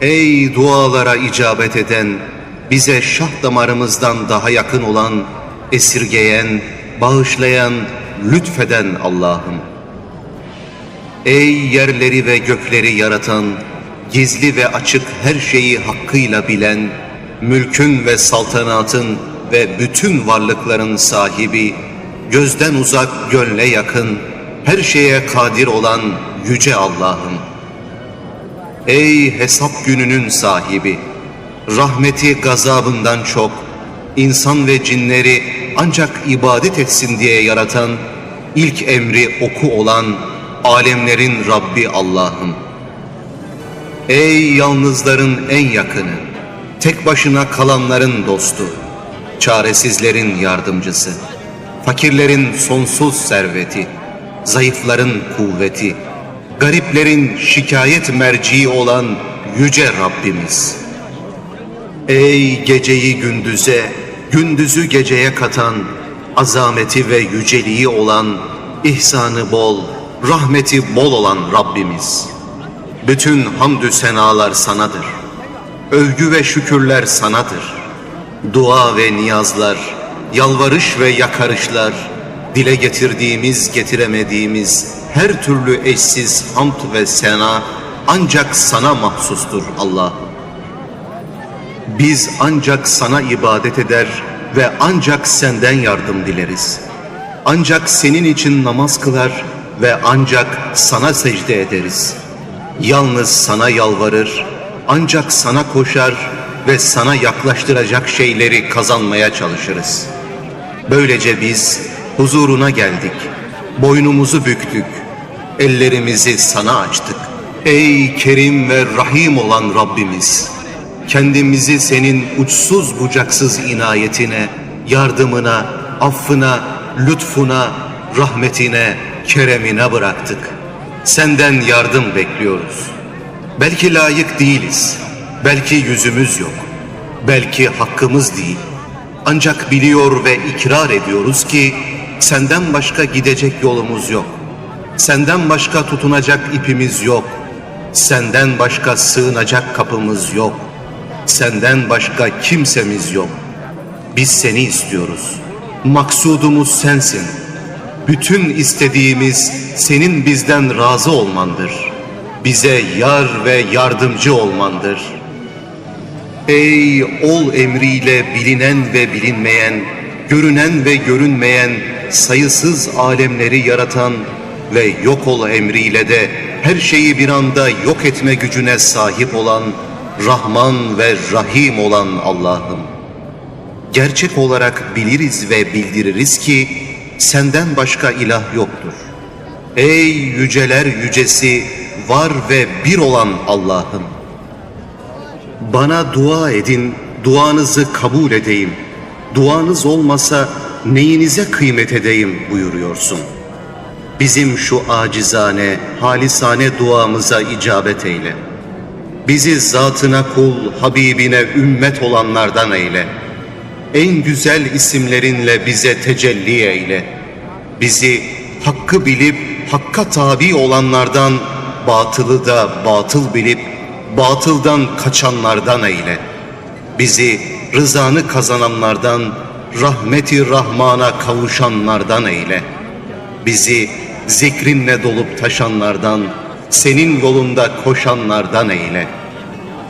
Ey dualara icabet eden, bize şah damarımızdan daha yakın olan, esirgeyen, bağışlayan, lütfeden Allah'ım. Ey yerleri ve gökleri yaratan, gizli ve açık her şeyi hakkıyla bilen, mülkün ve saltanatın ve bütün varlıkların sahibi, gözden uzak, gönle yakın, her şeye kadir olan yüce Allah'ım. Ey hesap gününün sahibi! Rahmeti gazabından çok, insan ve cinleri ancak ibadet etsin diye yaratan, ilk emri oku olan, alemlerin Rabbi Allah'ım. Ey yalnızların en yakını, tek başına kalanların dostu, çaresizlerin yardımcısı, fakirlerin sonsuz serveti, zayıfların kuvveti, gariplerin şikayet merciği olan yüce Rabbimiz. Ey geceyi gündüze, gündüzü geceye katan, azameti ve yüceliği olan, ihsanı bol, rahmeti bol olan Rabbimiz. Bütün hamdü senalar sanadır. Övgü ve şükürler sanadır. Dua ve niyazlar, yalvarış ve yakarışlar, dile getirdiğimiz getiremediğimiz her türlü eşsiz hamd ve sena ancak sana mahsustur Allah'ım. Biz ancak sana ibadet eder ve ancak senden yardım dileriz. Ancak senin için namaz kılar ve ancak sana secde ederiz. Yalnız sana yalvarır, ancak sana koşar ve sana yaklaştıracak şeyleri kazanmaya çalışırız. Böylece biz huzuruna geldik, boynumuzu büktük, ellerimizi sana açtık. Ey Kerim ve Rahim olan Rabbimiz! Kendimizi senin uçsuz bucaksız inayetine, yardımına, affına, lütfuna, rahmetine, keremine bıraktık. Senden yardım bekliyoruz. Belki layık değiliz, belki yüzümüz yok, belki hakkımız değil. Ancak biliyor ve ikrar ediyoruz ki senden başka gidecek yolumuz yok. Senden başka tutunacak ipimiz yok. Senden başka sığınacak kapımız yok. Senden başka kimsemiz yok. Biz seni istiyoruz. Maksudumuz sensin. Bütün istediğimiz senin bizden razı olmandır. Bize yar ve yardımcı olmandır. Ey ol emriyle bilinen ve bilinmeyen, görünen ve görünmeyen, sayısız alemleri yaratan ve yok ol emriyle de her şeyi bir anda yok etme gücüne sahip olan, Rahman ve Rahim olan Allah'ım. Gerçek olarak biliriz ve bildiririz ki senden başka ilah yoktur. Ey yüceler yücesi, var ve bir olan Allah'ım. Bana dua edin, duanızı kabul edeyim. Duanız olmasa neyinize kıymet edeyim buyuruyorsun. Bizim şu acizane, halisane duamıza icabet eyle. Bizi zatına kul, Habibine ümmet olanlardan eyle. En güzel isimlerinle bize tecelli eyle. Bizi hakkı bilip hakka tabi olanlardan, batılı da batıl bilip batıldan kaçanlardan eyle. Bizi rızanı kazananlardan, rahmeti rahmana kavuşanlardan eyle. Bizi zikrinle dolup taşanlardan, senin yolunda koşanlardan eyle.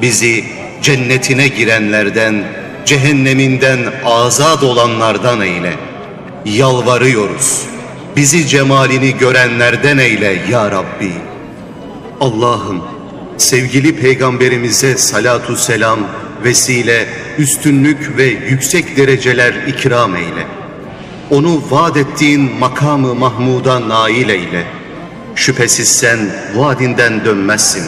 Bizi cennetine girenlerden, cehenneminden azad olanlardan eyle. Yalvarıyoruz. Bizi cemalini görenlerden eyle ya Rabbi. Allah'ım sevgili peygamberimize salatu selam, vesile, üstünlük ve yüksek dereceler ikram eyle. Onu vaat ettiğin makamı Mahmud'a nail eyle. Şüphesiz sen vaadinden dönmezsin.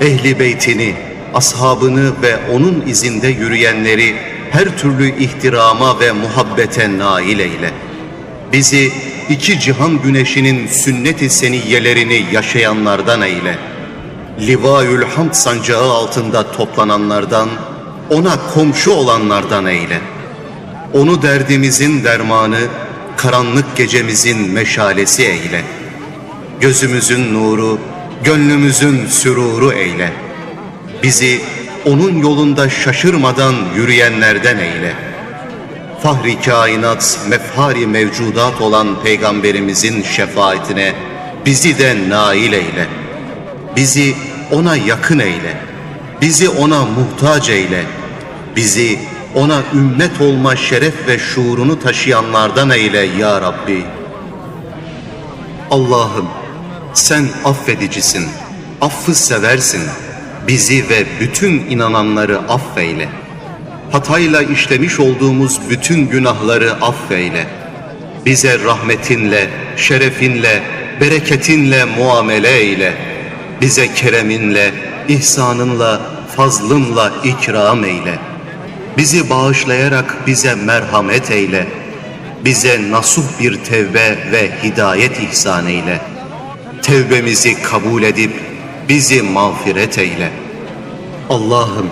Ehli beytini, ashabını ve onun izinde yürüyenleri her türlü ihtirama ve muhabbete nail eyle. Bizi iki cihan güneşinin sünnet-i seniyyelerini yaşayanlardan eyle. Livaül Hamd sancağı altında toplananlardan, ona komşu olanlardan eyle. Onu derdimizin dermanı, karanlık gecemizin meşalesi eyle. Gözümüzün nuru, gönlümüzün süruru eyle. Bizi onun yolunda şaşırmadan yürüyenlerden eyle. Fahri kainat, mefhari mevcudat olan Peygamberimizin şefaatine bizi de nail eyle. Bizi ona yakın eyle. Bizi ona muhtaç eyle. Bizi ona ümmet olma şeref ve şuurunu taşıyanlardan eyle ya Rabbi. Allah'ım sen affedicisin, affı seversin. Bizi ve bütün inananları affeyle. Hatayla işlemiş olduğumuz bütün günahları affeyle. Bize rahmetinle, şerefinle, bereketinle muamele eyle. Bize kereminle, ihsanınla, fazlınla ikram eyle. Bizi bağışlayarak bize merhamet eyle. Bize nasuh bir tevbe ve hidayet ihsan eyle. Tevbemizi kabul edip bizi mağfiret eyle. Allah'ım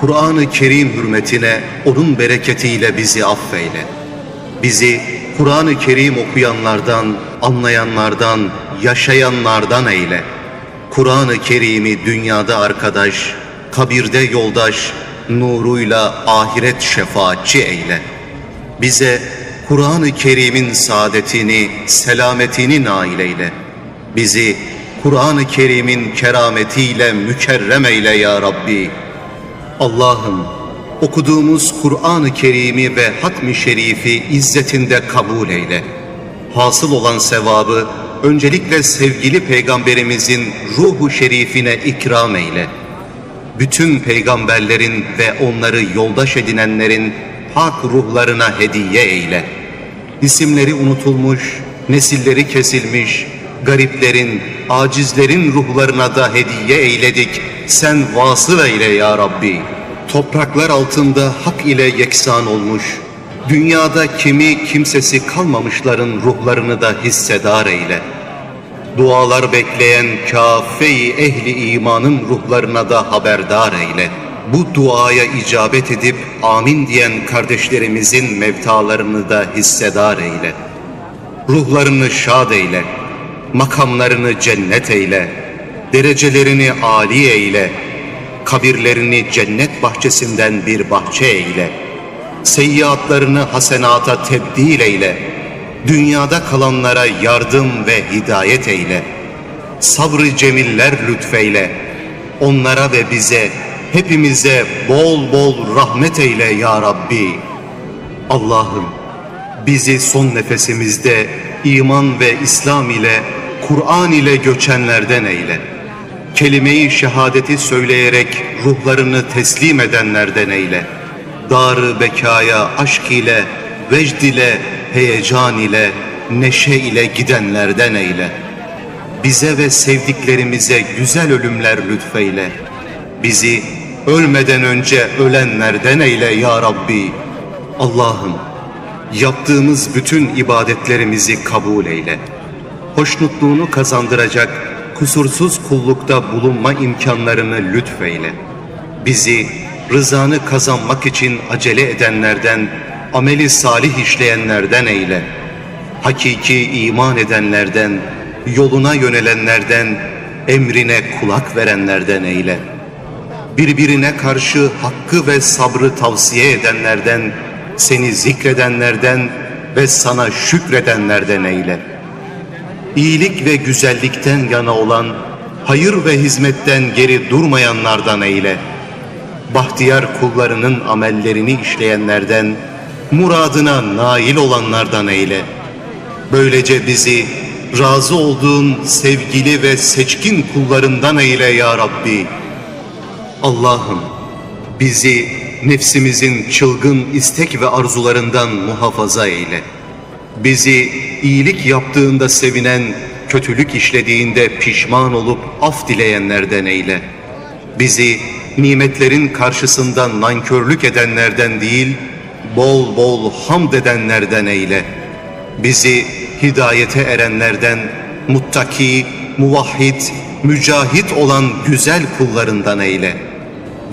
Kur'an-ı Kerim hürmetine onun bereketiyle bizi affeyle. Bizi Kur'an-ı Kerim okuyanlardan, anlayanlardan, yaşayanlardan eyle. Kur'an-ı Kerim'i dünyada arkadaş, kabirde yoldaş, nuruyla ahiret şefaatçi eyle. Bize Kur'an-ı Kerim'in saadetini, selametini nail eyle. Bizi Kur'an-ı Kerim'in kerametiyle mükerrem eyle ya Rabbi. Allah'ım okuduğumuz Kur'an-ı Kerim'i ve Hatmi Şerif'i izzetinde kabul eyle. Hasıl olan sevabı öncelikle sevgili peygamberimizin ruhu şerifine ikram eyle. Bütün peygamberlerin ve onları yoldaş edinenlerin hak ruhlarına hediye eyle. İsimleri unutulmuş, nesilleri kesilmiş, gariplerin, acizlerin ruhlarına da hediye eyledik. Sen vasıl eyle ya Rabbi. Topraklar altında hak ile yeksan olmuş, dünyada kimi kimsesi kalmamışların ruhlarını da hissedar eyle. Dualar bekleyen kafeyi ehli imanın ruhlarına da haberdar eyle. Bu duaya icabet edip amin diyen kardeşlerimizin mevtalarını da hissedar eyle. Ruhlarını şad eyle, makamlarını cennet eyle, derecelerini âli eyle, kabirlerini cennet bahçesinden bir bahçe eyle, seyyiatlarını hasenata tebdil eyle, dünyada kalanlara yardım ve hidayet eyle, sabrı cemiller lütfeyle, onlara ve bize, hepimize bol bol rahmet eyle ya Rabbi. Allah'ım bizi son nefesimizde iman ve İslam ile, Kur'an ile göçenlerden eyle. Kelime-i şehadeti söyleyerek ruhlarını teslim edenlerden eyle. Darı bekaya aşk ile, vecd ile, heyecan ile, neşe ile gidenlerden eyle. Bize ve sevdiklerimize güzel ölümler lütfeyle. Bizi ölmeden önce ölenlerden eyle ya Rabbi. Allah'ım yaptığımız bütün ibadetlerimizi kabul eyle. Hoşnutluğunu kazandıracak kusursuz kullukta bulunma imkanlarını lütfeyle. Bizi rızanı kazanmak için acele edenlerden, ameli salih işleyenlerden eyle. Hakiki iman edenlerden, yoluna yönelenlerden, emrine kulak verenlerden eyle. Birbirine karşı hakkı ve sabrı tavsiye edenlerden, seni zikredenlerden ve sana şükredenlerden eyle. İyilik ve güzellikten yana olan, hayır ve hizmetten geri durmayanlardan eyle. Bahtiyar kullarının amellerini işleyenlerden, muradına nail olanlardan eyle. Böylece bizi razı olduğun sevgili ve seçkin kullarından eyle ya Rabbi. Allah'ım bizi nefsimizin çılgın istek ve arzularından muhafaza eyle. Bizi iyilik yaptığında sevinen, kötülük işlediğinde pişman olup af dileyenlerden eyle. Bizi nimetlerin karşısında nankörlük edenlerden değil, bol bol hamd edenlerden eyle. Bizi hidayete erenlerden, muttaki, muvahhid, mücahit olan güzel kullarından eyle.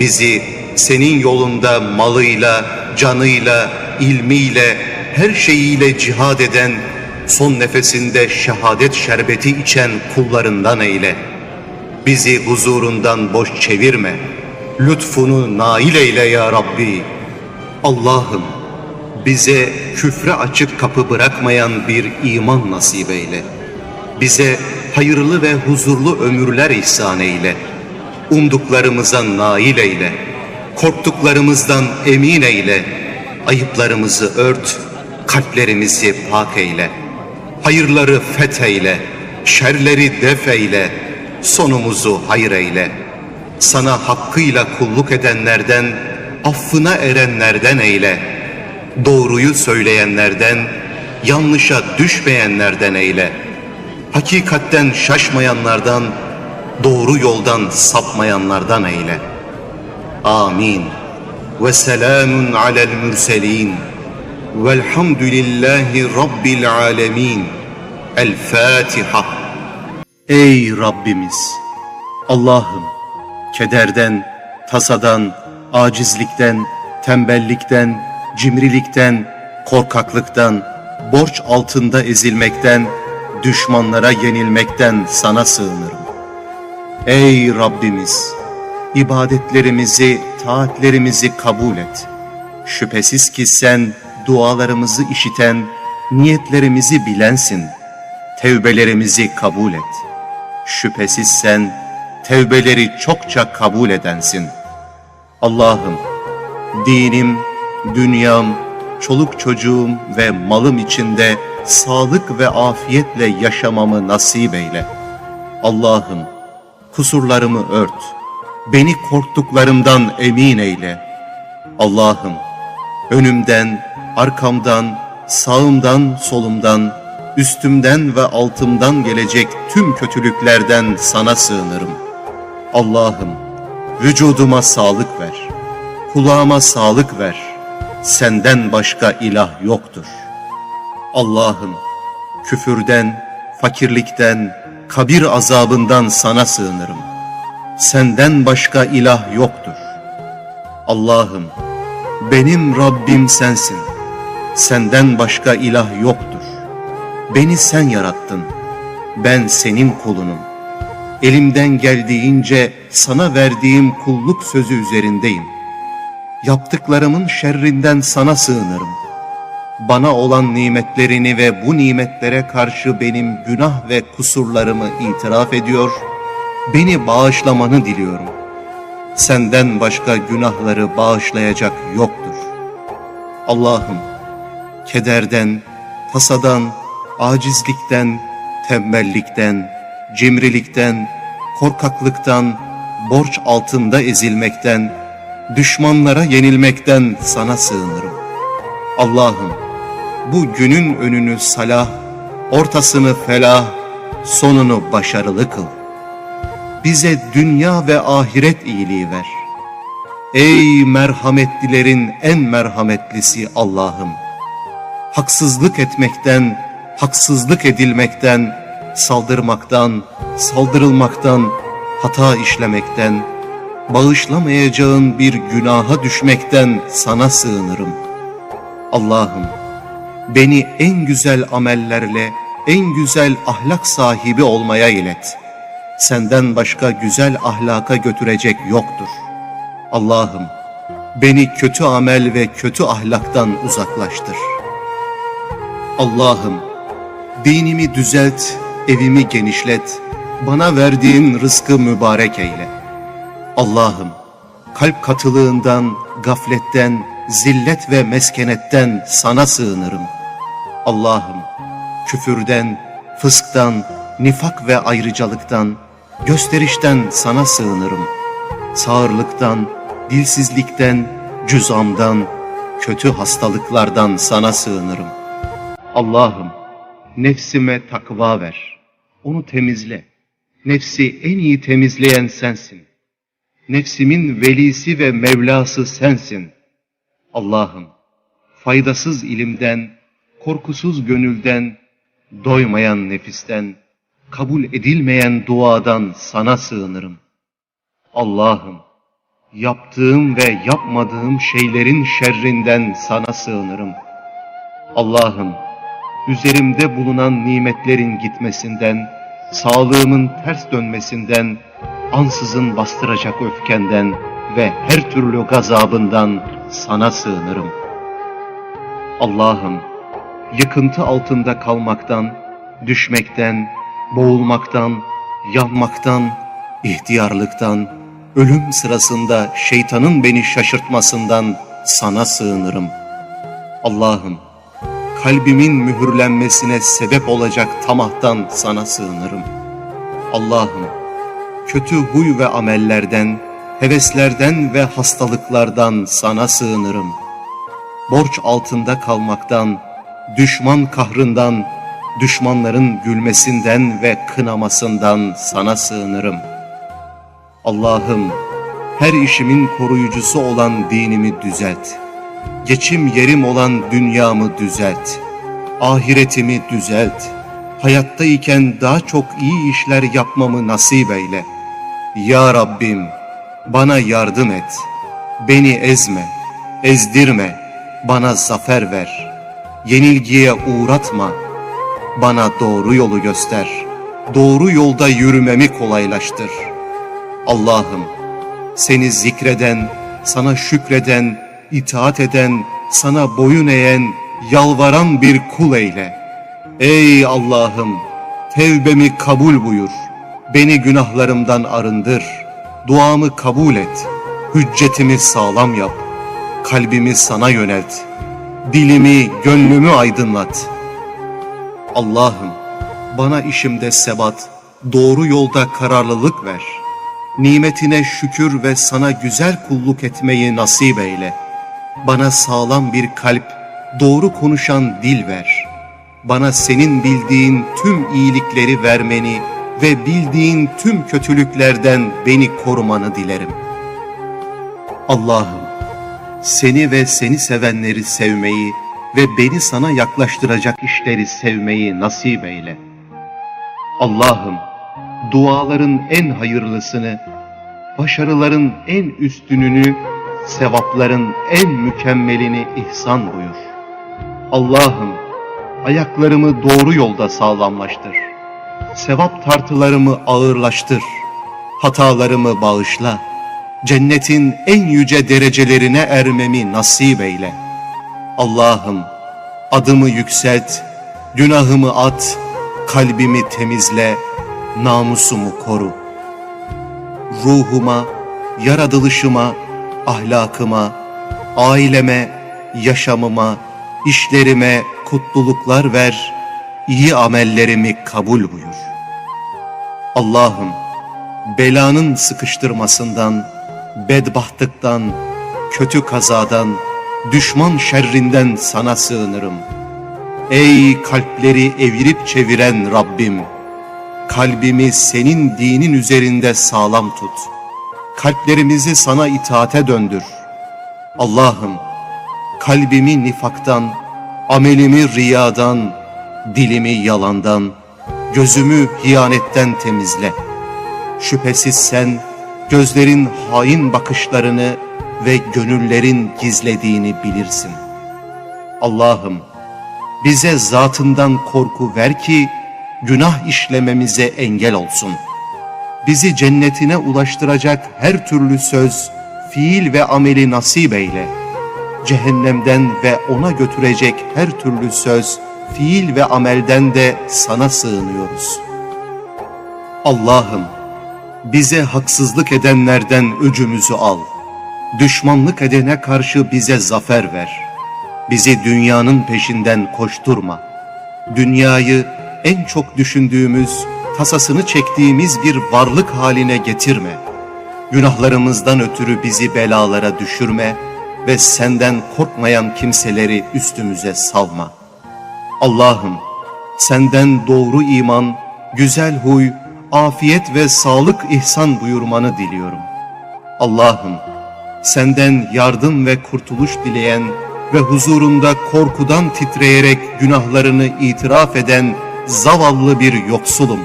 Bizi senin yolunda malıyla, canıyla, ilmiyle, her şeyiyle cihad eden, son nefesinde şehadet şerbeti içen kullarından eyle. Bizi huzurundan boş çevirme.'' Lütfunu nail eyle ya Rabbi. Allah'ım bize küfre açık kapı bırakmayan bir iman nasip eyle. Bize hayırlı ve huzurlu ömürler ihsan eyle. Umduklarımıza nail eyle. Korktuklarımızdan emin eyle. Ayıplarımızı ört, kalplerimizi pak eyle. Hayırları fetheyle, şerleri def eyle, sonumuzu hayır eyle. Sana hakkıyla kulluk edenlerden, affına erenlerden eyle. Doğruyu söyleyenlerden, yanlışa düşmeyenlerden eyle. Hakikatten şaşmayanlardan, doğru yoldan sapmayanlardan eyle. Amin. Ve selamun alel mürselin. Velhamdülillahi Rabbil alemin. El Fatiha. Ey Rabbimiz! Allah'ım kederden, tasadan, acizlikten, tembellikten, cimrilikten, korkaklıktan, borç altında ezilmekten, düşmanlara yenilmekten sana sığınırım. Ey Rabbimiz! ibadetlerimizi, taatlerimizi kabul et. Şüphesiz ki sen dualarımızı işiten, niyetlerimizi bilensin. Tevbelerimizi kabul et. Şüphesiz sen tevbeleri çokça kabul edensin. Allah'ım, dinim, dünyam, çoluk çocuğum ve malım içinde sağlık ve afiyetle yaşamamı nasip eyle. Allah'ım, kusurlarımı ört. Beni korktuklarımdan emin eyle. Allah'ım, önümden, arkamdan, sağımdan, solumdan, üstümden ve altımdan gelecek tüm kötülüklerden sana sığınırım. Allah'ım, vücuduma sağlık ver. Kulağıma sağlık ver. Senden başka ilah yoktur. Allah'ım, küfürden, fakirlikten, kabir azabından sana sığınırım. Senden başka ilah yoktur. Allah'ım, benim Rabbim sensin. Senden başka ilah yoktur. Beni sen yarattın. Ben senin kulunum. Elimden geldiğince sana verdiğim kulluk sözü üzerindeyim. Yaptıklarımın şerrinden sana sığınırım. Bana olan nimetlerini ve bu nimetlere karşı benim günah ve kusurlarımı itiraf ediyor, beni bağışlamanı diliyorum. Senden başka günahları bağışlayacak yoktur. Allah'ım, kederden, tasadan, acizlikten, tembellikten, cimrilikten, korkaklıktan, borç altında ezilmekten, düşmanlara yenilmekten sana sığınırım. Allah'ım, bu günün önünü salah, ortasını felah, sonunu başarılı kıl. Bize dünya ve ahiret iyiliği ver. Ey merhametlilerin en merhametlisi Allah'ım! Haksızlık etmekten, haksızlık edilmekten, saldırmaktan, saldırılmaktan, hata işlemekten, bağışlamayacağın bir günaha düşmekten sana sığınırım. Allah'ım, beni en güzel amellerle, en güzel ahlak sahibi olmaya ilet. Senden başka güzel ahlaka götürecek yoktur. Allah'ım, beni kötü amel ve kötü ahlaktan uzaklaştır. Allah'ım, dinimi düzelt, evimi genişlet, bana verdiğin rızkı mübarek eyle. Allah'ım, kalp katılığından, gafletten, zillet ve meskenetten sana sığınırım. Allah'ım, küfürden, fısktan, nifak ve ayrıcalıktan, gösterişten sana sığınırım. Sağırlıktan, dilsizlikten, cüzamdan, kötü hastalıklardan sana sığınırım. Allah'ım, nefsime takva ver. Onu temizle. Nefsi en iyi temizleyen sensin. Nefsimin velisi ve Mevlası sensin. Allah'ım, faydasız ilimden, korkusuz gönülden, doymayan nefisten, kabul edilmeyen duadan sana sığınırım. Allah'ım, yaptığım ve yapmadığım şeylerin şerrinden sana sığınırım. Allah'ım, üzerimde bulunan nimetlerin gitmesinden, sağlığımın ters dönmesinden, ansızın bastıracak öfkenden, ve her türlü gazabından sana sığınırım. Allah'ım, yıkıntı altında kalmaktan, düşmekten, boğulmaktan, yanmaktan, ihtiyarlıktan, ölüm sırasında şeytanın beni şaşırtmasından sana sığınırım. Allah'ım, kalbimin mühürlenmesine sebep olacak tamahtan sana sığınırım. Allah'ım, kötü huy ve amellerden, heveslerden ve hastalıklardan sana sığınırım. Borç altında kalmaktan, düşman kahrından, düşmanların gülmesinden ve kınamasından sana sığınırım. Allah'ım, her işimin koruyucusu olan dinimi düzelt. Geçim yerim olan dünyamı düzelt. Ahiretimi düzelt. Hayattayken daha çok iyi işler yapmamı nasip eyle. Ya Rabbim, bana yardım et. Beni ezme, ezdirme, bana zafer ver. Yenilgiye uğratma, bana doğru yolu göster. Doğru yolda yürümemi kolaylaştır. Allah'ım, seni zikreden, sana şükreden, itaat eden, sana boyun eğen, yalvaran bir kul eyle. Ey Allah'ım, tevbemi kabul buyur. Beni günahlarımdan arındır. Duamı kabul et. Hüccetimi sağlam yap. Kalbimi sana yönelt. Dilimi, gönlümü aydınlat. Allah'ım, bana işimde sebat, doğru yolda kararlılık ver. Nimetine şükür ve sana güzel kulluk etmeyi nasip eyle. Bana sağlam bir kalp, doğru konuşan dil ver. Bana senin bildiğin tüm iyilikleri vermeni ve bildiğin tüm kötülüklerden beni korumanı dilerim. Allah'ım, seni ve seni sevenleri sevmeyi ve beni sana yaklaştıracak işleri sevmeyi nasip eyle. Allah'ım, duaların en hayırlısını, başarıların en üstününü, sevapların en mükemmelini ihsan buyur. Allah'ım, ayaklarımı doğru yolda sağlamlaştır. Sevap tartılarımı ağırlaştır. Hatalarımı bağışla. Cennetin en yüce derecelerine ermemi nasip eyle. Allah'ım, adımı yükselt, günahımı at, kalbimi temizle, namusumu koru. Ruhuma, yaratılışıma, ahlakıma, aileme, yaşamıma, işlerime kutluluklar ver, iyi amellerimi kabul buyur. Allah'ım, belanın sıkıştırmasından, bedbahtlıktan, kötü kazadan, düşman şerrinden sana sığınırım. Ey kalpleri evirip çeviren Rabbim! Kalbimi senin dinin üzerinde sağlam tut. Kalplerimizi sana itaate döndür. Allah'ım, kalbimi nifaktan, amelimi riyadan, dilimi yalandan, gözümü hiyanetten temizle. Şüphesiz sen, gözlerin hain bakışlarını ve gönüllerin gizlediğini bilirsin. Allah'ım, bize zatından korku ver ki, günah işlememize engel olsun. Bizi cennetine ulaştıracak her türlü söz, fiil ve ameli nasip eyle. Cehennemden ve ona götürecek her türlü söz, fiil ve amelden de sana sığınıyoruz. Allah'ım, bize haksızlık edenlerden öcümüzü al. Düşmanlık edene karşı bize zafer ver. Bizi dünyanın peşinden koşturma. Dünyayı en çok düşündüğümüz, tasasını çektiğimiz bir varlık haline getirme. Günahlarımızdan ötürü bizi belalara düşürme ve senden korkmayan kimseleri üstümüze salma. Allah'ım, senden doğru iman, güzel huy, afiyet ve sağlık ihsan buyurmanı diliyorum. Allah'ım, senden yardım ve kurtuluş dileyen ve huzurunda korkudan titreyerek günahlarını itiraf eden zavallı bir yoksulum.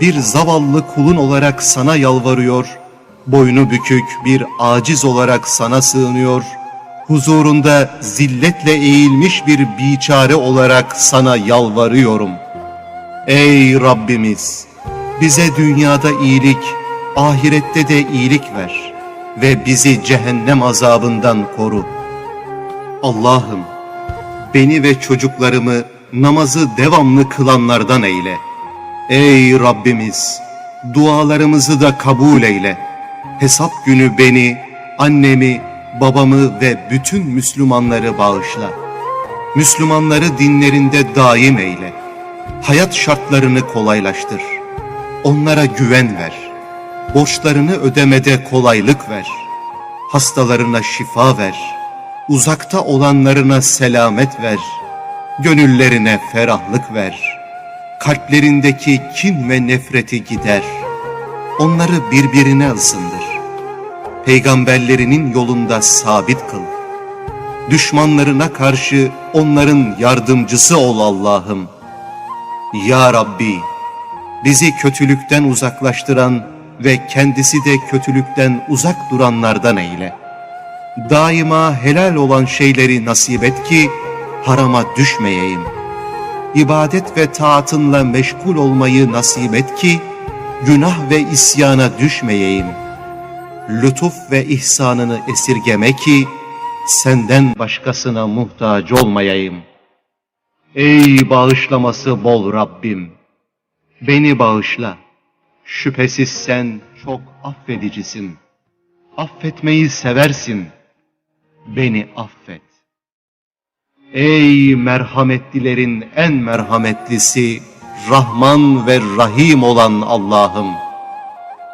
Bir zavallı kulun olarak sana yalvarıyor, boynu bükük bir aciz olarak sana sığınıyor, huzurunda zilletle eğilmiş bir biçare olarak sana yalvarıyorum. Ey Rabbimiz! Bize dünyada iyilik, ahirette de iyilik ver. ve bizi cehennem azabından koru. Allah'ım beni ve çocuklarımı namazı devamlı kılanlardan eyle. Ey Rabbimiz dualarımızı da kabul eyle. Hesap günü beni, annemi, babamı ve bütün Müslümanları bağışla. Müslümanları dinlerinde daim eyle. Hayat şartlarını kolaylaştır. Onlara güven ver. Borçlarını ödemede kolaylık ver. Hastalarına şifa ver. Uzakta olanlarına selamet ver. Gönüllerine ferahlık ver. Kalplerindeki kin ve nefreti gider. Onları birbirine ısındır. Peygamberlerinin yolunda sabit kıl. Düşmanlarına karşı onların yardımcısı ol Allah'ım. Ya Rabbi, bizi kötülükten uzaklaştıran ve kendisi de kötülükten uzak duranlardan eyle. Daima helal olan şeyleri nasip et ki harama düşmeyeyim. İbadet ve taatınla meşgul olmayı nasip et ki günah ve isyana düşmeyeyim. Lütuf ve ihsanını esirgeme ki senden başkasına muhtaç olmayayım. Ey bağışlaması bol Rabbim! Beni bağışla. Şüphesiz sen çok affedicisin. Affetmeyi seversin. Beni affet. Ey merhametlilerin en merhametlisi, Rahman ve Rahim olan Allah'ım!